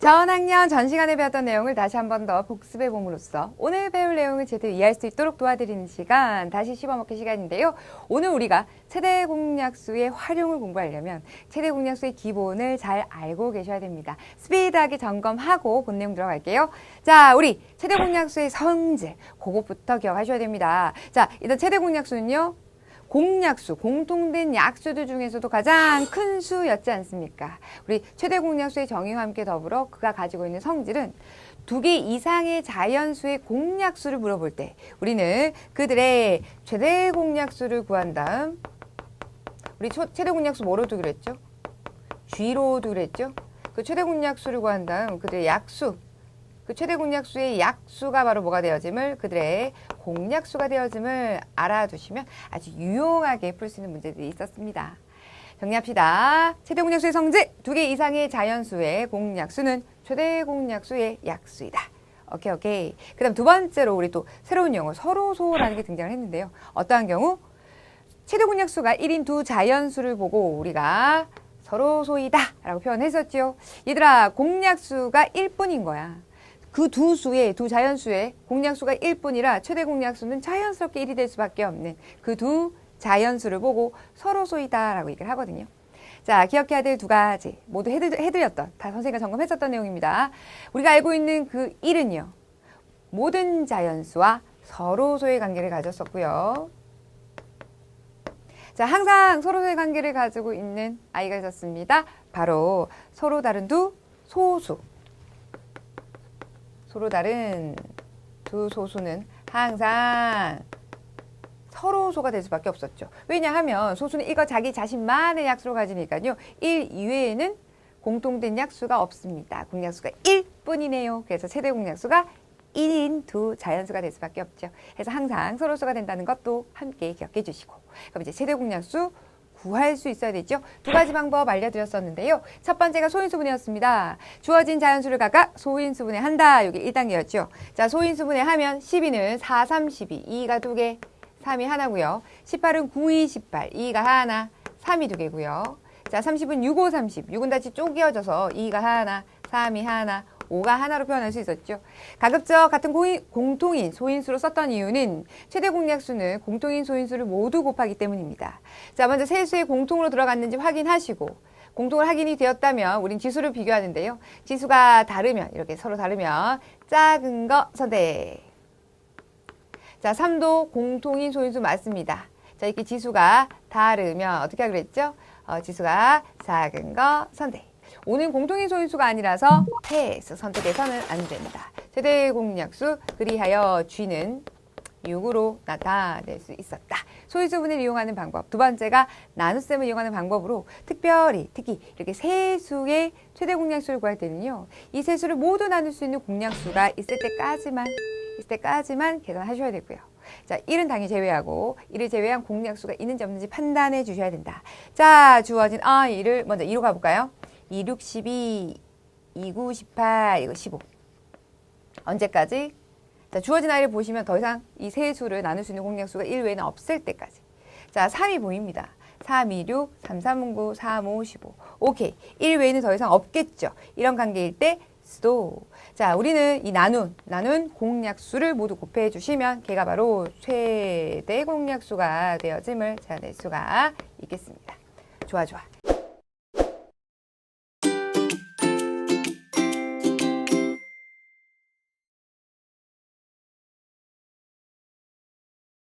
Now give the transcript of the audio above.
전 학년 전 시간에 배웠던 내용을 다시 한 번 더 복습해 봄으로써 오늘 배울 내용을 제대로 이해할 수 있도록 도와드리는 시간 다시 씹어먹기 시간인데요. 오늘 우리가 최대 공약수의 활용을 공부하려면 최대 공약수의 기본을 잘 알고 계셔야 됩니다. 스피드하게 점검하고 본 내용 들어갈게요. 자, 우리 최대 공약수의 성질 그것부터 기억하셔야 됩니다. 자, 일단 최대 공약수는요. 공약수, 공통된 약수들 중에서도 가장 큰 수였지 않습니까? 우리 최대 공약수의 정의와 함께 더불어 그가 가지고 있는 성질은 두 개 이상의 자연수의 공약수를 물어볼 때 우리는 그들의 최대 공약수를 구한 다음 우리 초- 최대 공약수 뭐로 두기로 했죠? G로 두기로 했죠? 그 최대 공약수를 구한 다음 그들의 약수 그 최대 공약수의 약수가 바로 뭐가 되어짐을 그들의 공약수가 되어짐을 알아두시면 아주 유용하게 풀 수 있는 문제들이 있었습니다. 정리합시다. 최대 공약수의 성질 두 개 이상의 자연수의 공약수는 최대 공약수의 약수이다. 오케이 오케이. 그 다음 두 번째로 우리 또 새로운 용어 서로소라는 게 등장을 했는데요. 어떠한 경우 최대 공약수가 1인 두 자연수를 보고 우리가 서로소이다 라고 표현했었죠. 얘들아 공약수가 1뿐인 거야. 그 두 수의 두 자연수의 공약수가 1뿐이라 최대 공약수는 자연스럽게 1이 될 수밖에 없는 그 두 자연수를 보고 서로소이다라고 얘기를 하거든요. 자, 기억해야 될 두 가지 모두 해드, 해드렸던 다 선생님과 점검했었던 내용입니다. 우리가 알고 있는 그 1은요. 모든 자연수와 서로소의 관계를 가졌었고요. 자, 항상 서로의 관계를 가지고 있는 아이가 있었습니다. 바로 서로 다른 두 소수. 서로 다른 두 소수는 항상 서로 소가 될 수밖에 없었죠. 왜냐하면 소수는 이거 자기 자신만의 약수로 가지니까요. 1 이외에는 공통된 약수가 없습니다. 공약수가 1뿐이네요. 그래서 최대 공약수가 1인 두 자연수가 될 수밖에 없죠. 그래서 항상 서로 수가 된다는 것도 함께 기억해 주시고. 그럼 이제 최대 공약수 구할 수 있어야 되죠. 두 가지 방법 알려드렸었는데요. 첫 번째가 소인수분해였습니다. 주어진 자연수를 각각 소인수분해 한다. 이게 1단계였죠. 자, 소인수분해 하면 12는 4, 3, 12. 2가 두 개, 3이 하나고요. 18은 9, 2, 18. 2가 하나, 3이 두 개고요. 자, 30은 6, 5, 30. 6은 다시 쪼개어져서 2가 하나, 3이 하나, 5가 하나로 표현할 수 있었죠. 가급적 같은 공인, 공통인 소인수로 썼던 이유는 최대 공약수는 공통인 소인수를 모두 곱하기 때문입니다. 자, 먼저 세수에 공통으로 들어갔는지 확인하시고 공통을 확인이 되었다면 우린 지수를 비교하는데요. 지수가 다르면 이렇게 서로 다르면 작은 거 선택. 자, 3도 공통인 소인수 맞습니다. 자, 이렇게 지수가 다르면 어떻게 하기로 했죠? 어, 지수가 작은 거 선택. 오는 공통인 소인수가 아니라서 패스 선택해서는 안 된다. 최대 공약수 그리하여 G는 6으로 나타낼 수 있었다. 소인수분을 이용하는 방법. 두 번째가 나눗셈을 이용하는 방법으로 특별히 특히 이렇게 세 수의 최대 공약수를 구할 때는요. 이 세 수를 모두 나눌 수 있는 공약수가 있을 때까지만 있을 때까지만 계산하셔야 되고요. 자, 1은 당연히 제외하고 1을 제외한 공약수가 있는지 없는지 판단해 주셔야 된다. 자, 주어진 아, 1을 먼저 2로 가볼까요? 2, 6, 12, 2, 9, 18, 이거 15. 언제까지? 자, 주어진 아이를 보시면 더 이상 이 세 수를 나눌 수 있는 공약수가 1 외에는 없을 때까지. 자, 3이 보입니다. 3, 2, 6, 3, 3, 9, 4, 5, 15. 오케이. 1 외에는 더 이상 없겠죠. 이런 관계일 때 수도. 자, 우리는 이 나눈, 나눈 공약수를 모두 곱해 주시면 걔가 바로 최대 공약수가 되어짐을 찾아낼 수가 있겠습니다. 좋아, 좋아.